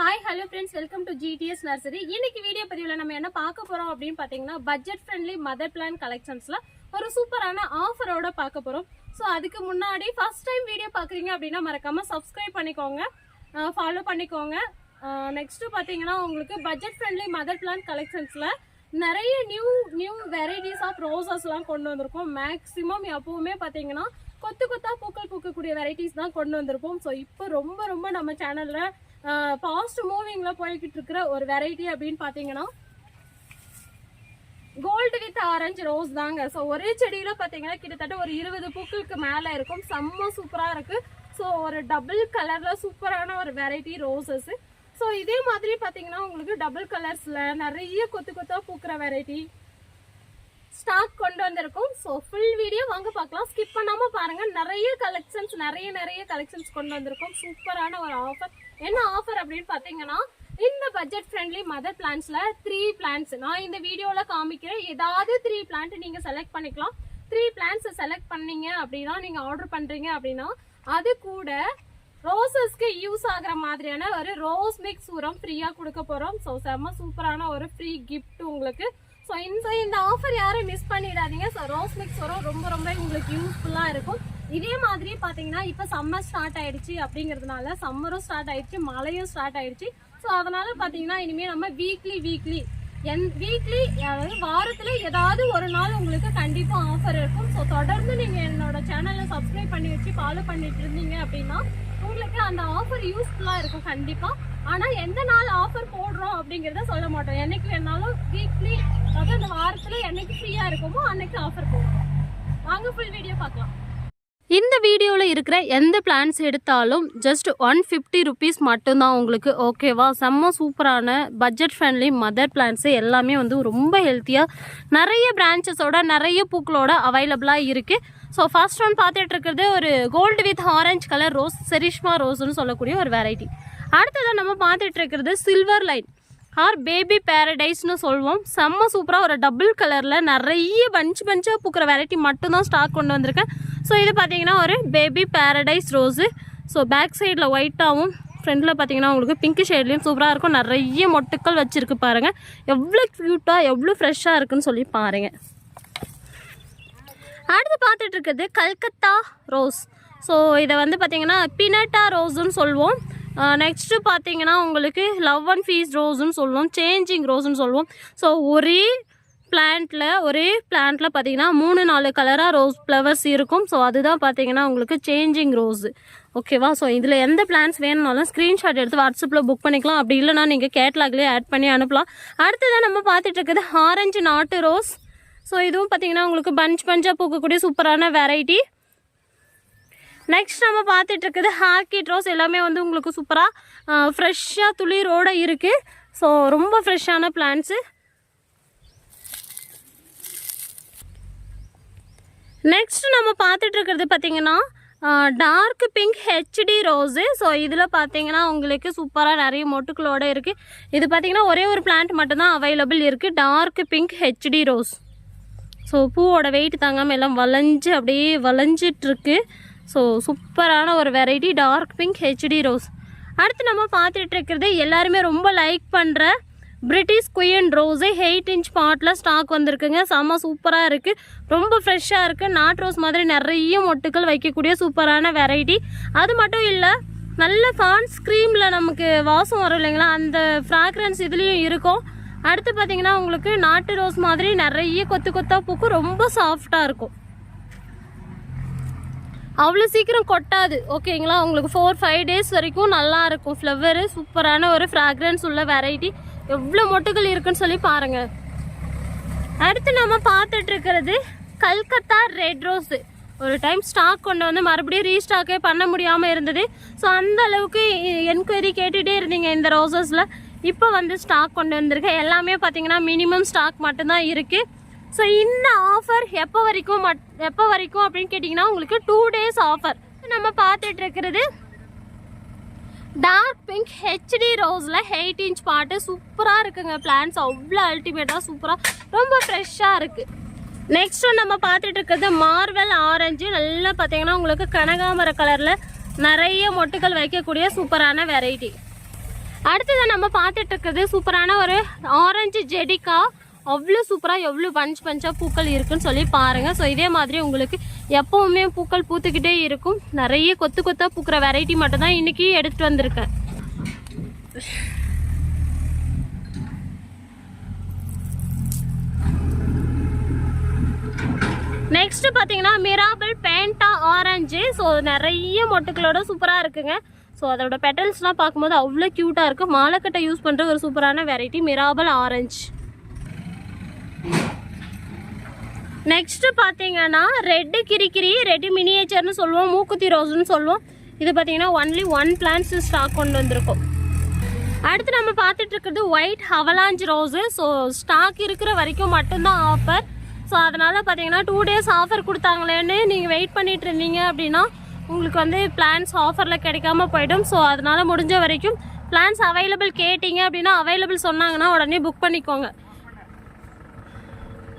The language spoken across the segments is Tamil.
Hi hello friends welcome to G T S nursery இன்னைக்கு வீடியோ பதிவில் நம்ம என்ன பார்க்க போகிறோம் அப்படின்னு பார்த்தீங்கன்னா பட்ஜெட் ஃப்ரெண்ட்லி மதர் பிளான் கலெக்ஷன்ஸில் ஒரு சூப்பரான ஆஃபரோட பார்க்க போகிறோம் ஸோ அதுக்கு முன்னாடி ஃபர்ஸ்ட் டைம் வீடியோ பார்க்குறீங்க அப்படின்னா மறக்காமல் சப்ஸ்கிரைப் பண்ணிக்கோங்க. ஃபாலோ பண்ணிக்கோங்க. நெக்ஸ்ட்டு பார்த்தீங்கன்னா உங்களுக்கு பட்ஜெட் ஃப்ரெண்ட்லி மதர் பிளான் கலெக்ஷன்ஸில் நிறைய நியூ நியூ வெரைட்டிஸ் ஆஃப் ரோசஸ்லாம் கொண்டு வந்திருக்கோம். மேக்ஸிமம் எப்பவுமே பார்த்தீங்கன்னா கொத்து கொத்தா பூக்கள் பூக்கக்கூடிய வெரைட்டிஸ் தான் கொண்டு வந்திருப்போம். ஸோ இப்போ ரொம்ப ரொம்ப நம்ம சேனல்ல ஃபாஸ்ட் மூவிங்ல போய்கிட்டு இருக்கிற ஒரு வெரைட்டி அப்படின்னு பார்த்தீங்கன்னா கோல்டு வித் ஆரஞ்சு ரோஸ் தாங்க. ஸோ ஒரே செடியில பார்த்தீங்கன்னா கிட்டத்தட்ட ஒரு இருபது பூக்களுக்கு மேலே இருக்கும். செம்ம சூப்பராக இருக்கு. ஸோ ஒரு டபுள் கலர்ல சூப்பரான ஒரு வெரைட்டி ரோசஸ் ஸோ இதே மாதிரி பார்த்தீங்கன்னா உங்களுக்கு டபுள் கலர்ஸ்ல நிறைய கொத்து கொத்தா பூக்கிற வெரைட்டி ஸ்டாக் கொண்டு வந்திருக்கோம். ஸோ ஃபுல் வீடியோ வாங்க பார்க்கலாம். ஸ்கிப் பண்ணாமல் பாருங்கள் நிறைய கலெக்ஷன்ஸ் நிறைய நிறைய கலெக்ஷன்ஸ் கொண்டு வந்திருக்கோம். சூப்பரான ஒரு ஆஃபர் என்ன ஆஃபர் அப்படின்னு பார்த்தீங்கன்னா இந்த பட்ஜெட் ஃப்ரெண்ட்லி மதர் பிளான்ஸ்ல த்ரீ பிளான்ஸ் நான் இந்த வீடியோவில் காமிக்கிறேன். ஏதாவது த்ரீ பிளான்ட் நீங்கள் செலக்ட் பண்ணிக்கலாம். த்ரீ பிளான்ஸ் செலக்ட் பண்ணீங்க அப்படின்னா நீங்கள் ஆர்டர் பண்ணுறீங்க அப்படின்னா அது கூட ரோசஸ்க்கு யூஸ் ஆகிற மாதிரியான ஒரு ரோஸ் மிக்ஸ் உரம் ஃப்ரீயாக கொடுக்க போகிறோம் ஸோ செம்ம சூப்பரான ஒரு ஃப்ரீ கிஃப்ட் உங்களுக்கு ஸோ இந்த இந்த ஆஃபர் யாரும் மிஸ் பண்ணிடாதீங்க. ஸோ ரோஸ் மிக்ஸ் வரும். ரொம்ப ரொம்ப உங்களுக்கு யூஸ்ஃபுல்லாக இருக்கும். இதே மாதிரி பார்த்தீங்கன்னா இப்போ சம்மர் ஸ்டார்ட் ஆயிடுச்சு அப்படிங்கிறதுனால சம்மரும் ஸ்டார்ட் ஆயிடுச்சு மழையும் ஸ்டார்ட் ஆயிடுச்சு. ஸோ அதனால பார்த்தீங்கன்னா இனிமேல் நம்ம வீக்லி வீக்லி என் வீக்லி அதாவது வாரத்தில் ஏதாவது ஒரு நாள் உங்களுக்கு கண்டிப்பாக ஆஃபர் இருக்கும். ஸோ தொடர்ந்து நீங்கள் என்னோட சேனலை சப்ஸ்கிரைப் பண்ணி வச்சு ஃபாலோ பண்ணிட்டு இருந்தீங்க அப்படின்னா உங்களுக்கு அந்த ஆஃபர் யூஸ்ஃபுல்லாக இருக்கும் கண்டிப்பாக ஆனால் எந்த நாள் ஆஃபர் போடுறோம் அப்படிங்கிறத சொல்ல மாட்டோம். என்னைக்கு வேணாலும் வீக்லி அதாவது அந்த வாரத்தில் என்னைக்கு ஃப்ரீயாக இருக்குமோ அன்னைக்கு ஆஃபர் போடுறோம். வாங்க ஃபுல் வீடியோ பார்க்கலாம். இந்த வீடியோவில் இருக்கிற எந்த பிளான்ஸ் எடுத்தாலும் ஜஸ்ட் ஒன் ஃபிஃப்டி ருபீஸ் மட்டும்தான் உங்களுக்கு ஓகேவா செம்ம சூப்பரான பட்ஜெட் ஃப்ரெண்ட்லி மதர் பிளான்ஸு எல்லாமே வந்து ரொம்ப ஹெல்த்தியாக நிறைய பிரான்ச்சஸோட நிறைய பூக்களோட அவைலபிளாக இருக்குது ஸோ ஃபர்ஸ்ட் ஒன் பார்த்துட்டு இருக்கிறது ஒரு gold with orange colour rose charisma ரோஸ்னு சொல்லக்கூடிய ஒரு வெரைட்டி அடுத்ததாக நம்ம பார்த்துட்டு இருக்கிறது சில்வர் லைன் ஆர் பேபி பேரடைஸ்னு சொல்லுவோம் செம்ம சூப்பராக ஒரு டபுள் கலரில் நிறைய பஞ்ச் பஞ்சாக பூக்கிற வெரைட்டி மட்டும்தான் ஸ்டாக் கொண்டு வந்திருக்கேன். ஸோ இது பார்த்தீங்கன்னா ஒரு baby paradise rose so back சைடில் ஒயிட்டாகவும் ஃப்ரண்டில் பார்த்தீங்கன்னா உங்களுக்கு பிங்க் ஷேட்லேயும் சூப்பராக இருக்கும். நிறைய மொட்டுக்கள் வச்சுருக்கு பாருங்கள் எவ்வளோ க்யூட்டாக எவ்வளோ ஃப்ரெஷ்ஷாக இருக்குன்னு சொல்லி பாருங்கள் அடுத்து பார்த்துட்டு இருக்குது கல்கத்தா ரோஸ் ஸோ இதை வந்து பார்த்தீங்கன்னா பினட்டா ரோஸுன்னு சொல்லுவோம் நெக்ஸ்ட்டு பார்த்தீங்கன்னா உங்களுக்கு லவ் அண்ட் ஃபீஸ் ரோஸுன்னு சொல்லுவோம். சேஞ்சிங் ரோஸ்ன்னு சொல்லுவோம். ஸோ ஒரே பிளான்ட்டில் ஒரே பிளான்ட்டில் பார்த்தீங்கன்னா மூணு நாலு கலராக ரோஸ் ஃப்ளவர்ஸ் இருக்கும். ஸோ அதுதான் பார்த்தீங்கன்னா உங்களுக்கு சேஞ்சிங் ரோஸு ஓகேவா ஸோ இதில் எந்த பிளான்ஸ் வேணும்னாலும் ஸ்க்ரீன்ஷாட் எடுத்து வாட்ஸ்அப்பில் புக் பண்ணிக்கலாம். அப்படி இல்லைனா நீங்கள் கேட்லாக்லேயே ஆட் பண்ணி அனுப்பலாம். அடுத்ததான் நம்ம பார்த்துட்டு இருக்குது ஆரஞ்சு நாட்டு ரோஸ் ஸோ இதுவும் பார்த்தீங்கன்னா உங்களுக்கு பஞ்ச் பஞ்சாக பூக்கக்கூடிய சூப்பரான வெரைட்டி நெக்ஸ்ட் நம்ம பார்த்துட்டு இருக்குது ஹாக்கி ரோஸ் எல்லாமே வந்து உங்களுக்கு சூப்பராக ஃப்ரெஷ்ஷாக துளிரோடு இருக்குது ஸோ ரொம்ப ஃப்ரெஷ்ஷான பிளான்ஸு நெக்ஸ்ட் நம்ம பார்த்துட்டு இருக்கிறது பார்த்தீங்கன்னா dark pink HD rose so இதில் பார்த்தீங்கன்னா உங்களுக்கு சூப்பராக நிறைய மொட்டுக்களோட இருக்குது இது பார்த்தீங்கன்னா ஒரே ஒரு பிளான்ட் மட்டும்தான் அவைலபிள் இருக்குது dark pink HD rose so பூவோட வெயிட் தாங்காமல் எல்லாம் வளைஞ்சு அப்படியே வளைஞ்சிட்ருக்கு ஸோ சூப்பரான ஒரு variety dark pink HD rose அடுத்து நம்ம பார்த்துட்டு இருக்கிறது எல்லாருமே ரொம்ப லைக் பண்ணுற British queen rose eight inch bottle stock வந்திருக்குங்க. செம்ம சூப்பராக இருக்குது ரொம்ப ஃப்ரெஷ்ஷாக இருக்குது நாட் ரோஸ் மாதிரி நிறைய மொட்டுக்கள் வைக்கக்கூடிய சூப்பரான வெரைட்டி அது மட்டும் இல்லை நல்ல கான்ஸ் க்ரீமில் நமக்கு வாசம் வரும் இல்லைங்களா? அந்த ஃப்ராக்ரன்ஸ் இதுலேயும் இருக்கும். அடுத்து பார்த்தீங்கன்னா உங்களுக்கு நாட்டு ரோஸ் மாதிரி நிறைய கொத்து கொத்தா பூக்கும். ரொம்ப சாஃப்டாக இருக்கும். அவ்வளோ சீக்கிரம் கொட்டாது ஓகேங்களா? உங்களுக்கு ஃபோர் ஃபைவ் டேஸ் வரைக்கும் நல்லா இருக்கும். ஃப்ளவரு சூப்பரான ஒரு ஃப்ராக்ரன்ஸ் உள்ள வெரைட்டி எவ்வளோ மொட்டுகள் இருக்குன்னு சொல்லி பாருங்கள் அடுத்து நம்ம பார்த்துட்டு இருக்கிறது கல்கத்தா ரெட் ரோஸு ஒரு டைம் ஸ்டாக் கொண்டு வந்து மறுபடியும் ரீஸ்டாக்கே பண்ண முடியாமல் இருந்தது. ஸோ அந்த அளவுக்கு என்கொயரி கேட்டுகிட்டே இருந்தீங்க இந்த ரோசஸில் இப்போ வந்து ஸ்டாக் கொண்டு வந்திருக்கேன். எல்லாமே பார்த்தீங்கன்னா மினிமம் ஸ்டாக் மட்டும்தான் இருக்குது ஸோ இந்த ஆஃபர் எப்போ வரைக்கும் மட் எப்போ வரைக்கும் அப்படின்னு கேட்டிங்கன்னா உங்களுக்கு டூ டேஸ் ஆஃபர் நம்ம பார்த்துட்டு இருக்கிறது டார்க் பிங்க் ஹெச்டி ரோஸில் எயிட் இன்ச் பாட்டு. சூப்பராக இருக்குங்க பிளான்ஸ் அவ்வளோ அல்டிமேட்டாக சூப்பராக ரொம்ப ஃப்ரெஷ்ஷாக இருக்குது நெக்ஸ்ட் நம்ம பார்த்துட்டு இருக்கிறது மார்வெல் ஆரஞ்சு நல்லா பார்த்தீங்கன்னா உங்களுக்கு கனகாமர கலரில் நிறைய மொட்டுகள் வைக்கக்கூடிய சூப்பரான வெரைட்டி அடுத்தது நம்ம பார்த்துட்டு இருக்கிறது சூப்பரான ஒரு ஆரஞ்சு ஜெடிக்கா அவ்வளோ சூப்பராக எவ்வளோ பஞ்ச் பஞ்சாக பூக்கள் இருக்குன்னு சொல்லி பாருங்கள் ஸோ இதே மாதிரி உங்களுக்கு எப்போவுமே பூக்கள் பூத்துக்கிட்டே இருக்கும். நிறைய கொத்து கொத்தாக பூக்கிற வெரைட்டி மட்டும்தான் இன்றைக்கி எடுத்துகிட்டு வந்திருக்கேன். நெக்ஸ்ட் பார்த்தீங்கன்னா மிராபிள் பேண்டா ஆரஞ்சு ஸோ நிறைய மொட்டுக்களோட சூப்பராக இருக்குங்க. ஸோ அதோட பெட்டல்ஸ்லாம் பார்க்கும்போது அவ்வளோ க்யூட்டாக இருக்குது மாலைக்கட்டை யூஸ் பண்ணுற ஒரு சூப்பரான வெரைட்டி மிராபிள் ஆரஞ்சு நெக்ஸ்ட் பார்த்தீங்கன்னா ரெட்டு கிரிக்கிரி ரெட்டு மினியேச்சர்னு சொல்லுவோம் மூக்குத்தி ரோஸ்னு சொல்லுவோம். இது பார்த்தீங்கன்னா ஒன்லி ஒன் பிளான்ஸ் ஸ்டாக் கொண்டு வந்திருக்கோம். அடுத்து நம்ம பார்த்துட்டு இருக்கிறது white avalanche rose so stock இருக்கிற வரைக்கும் மட்டும்தான் ஆஃபர் ஸோ அதனால் பார்த்தீங்கன்னா டூ டேஸ் ஆஃபர் கொடுத்தாங்களேன்னு நீங்கள் வெயிட் பண்ணிட்டு இருந்தீங்க அப்படின்னா உங்களுக்கு வந்து பிளான்ஸ் ஆஃபரில் கிடைக்காம போயிடும். ஸோ அதனால் முடிஞ்ச வரைக்கும் பிளான்ஸ் அவைலபிள் கேட்டிங்க அப்படின்னா அவைலபிள் சொன்னாங்கன்னா உடனே புக் பண்ணிக்கோங்க.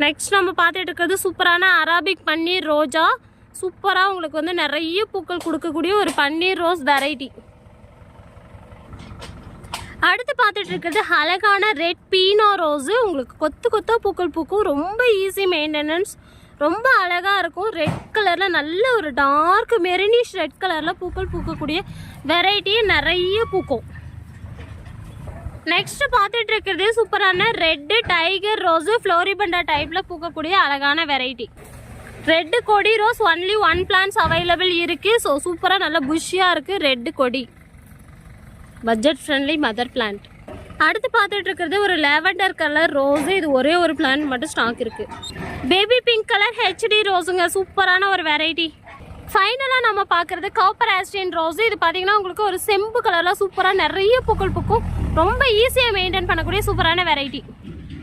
நெக்ஸ்ட் நம்ம பார்த்துட்டு இருக்கிறது சூப்பரான அராபிக் பன்னீர் ரோஜா. சூப்பராக உங்களுக்கு வந்து நிறைய பூக்கள் கொடுக்கக்கூடிய ஒரு பன்னீர் ரோஸ் வெரைட்டி அடுத்து பார்த்துட்டு இருக்கிறது அழகான ரெட் பீனோ ரோஸு உங்களுக்கு கொத்து கொத்தா பூக்கள் பூக்கும். ரொம்ப ஈஸி மெயின்டெனன்ஸ் ரொம்ப அழகாக இருக்கும். ரெட் கலரில் நல்ல ஒரு டார்க் மெரினிஷ் ரெட் கலரில் பூக்கள் பூக்கக்கூடிய வெரைட்டி நிறைய பூக்கும். நெக்ஸ்ட் பார்த்துட்டு இருக்கிறது சூப்பரான ரெட்டு டைகர் ரோஸு ஃப்ளோரிபண்டா டைப்பில் பூக்கக்கூடிய அழகான வெரைட்டி ரெட்டு கொடி rose only one plants available இருக்குது ஸோ சூப்பராக நல்ல புஷ்ஷியாக இருக்குது ரெட்டு கொடி. பட்ஜெட் ஃப்ரெண்ட்லி மதர் பிளான்ட் அடுத்து பார்த்துட்டு இருக்கிறது ஒரு லேவண்டர் கலர் ரோஸு இது ஒரே ஒரு பிளான்ட் மட்டும் ஸ்டாக் இருக்கு. பேபி பிங்க் கலர் ஹெச்டி ரோஸுங்க சூப்பரான ஒரு வெரைட்டி ஃபைனலாக நம்ம பார்க்குறது காப்பர் ஆஸ்டின் ரோஸு இது பார்த்தீங்கன்னா உங்களுக்கு ஒரு செம்பு கலரில் சூப்பராக நிறைய பூக்கள் பூக்கும். ரொம்ப ஈஸியாக மெயின்டைன் பண்ணக்கூடிய சூப்பரான வெரைட்டி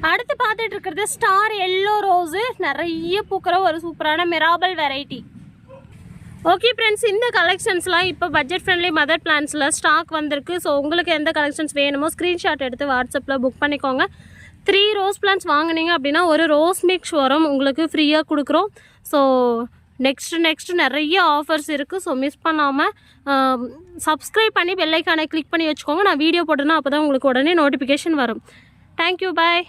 அடுத்து பார்த்துட்டு இருக்கிறது ஸ்டார் எல்லோ ரோஸு நிறைய பூக்கிற ஒரு சூப்பரான மிராபல் வெரைட்டி ஓகே ஃப்ரெண்ட்ஸ் இந்த கலெக்ஷன்ஸ்லாம் இப்போ பட்ஜெட் ஃப்ரெண்ட்லி மதர் பிளான்ஸில் ஸ்டாக் வந்திருக்கு. ஸோ உங்களுக்கு எந்த கலெக்ஷன்ஸ் வேணுமோ ஸ்க்ரீன்ஷாட் எடுத்து வாட்ஸ்அப்பில் புக் பண்ணிக்கோங்க. த்ரீ ரோஸ் பிளான்ஸ் வாங்குனீங்க அப்படின்னா ஒரு ரோஸ் மிக்ஸ் வரும் உங்களுக்கு ஃப்ரீயாக கொடுக்குறோம். ஸோ நெக்ஸ்ட் நெக்ஸ்ட் நிறைய ஆஃபர்ஸ் இருக்குது ஸோ மிஸ் பண்ணாமல் சப்ஸ்கிரைப் பண்ணி பெல்லைக்கானை கிளிக் பண்ணி வச்சுக்கோங்க. நான் வீடியோ போட்டேன்னா அப்போ தான் உங்களுக்கு உடனே நோட்டிஃபிகேஷன் வரும். Thank you bye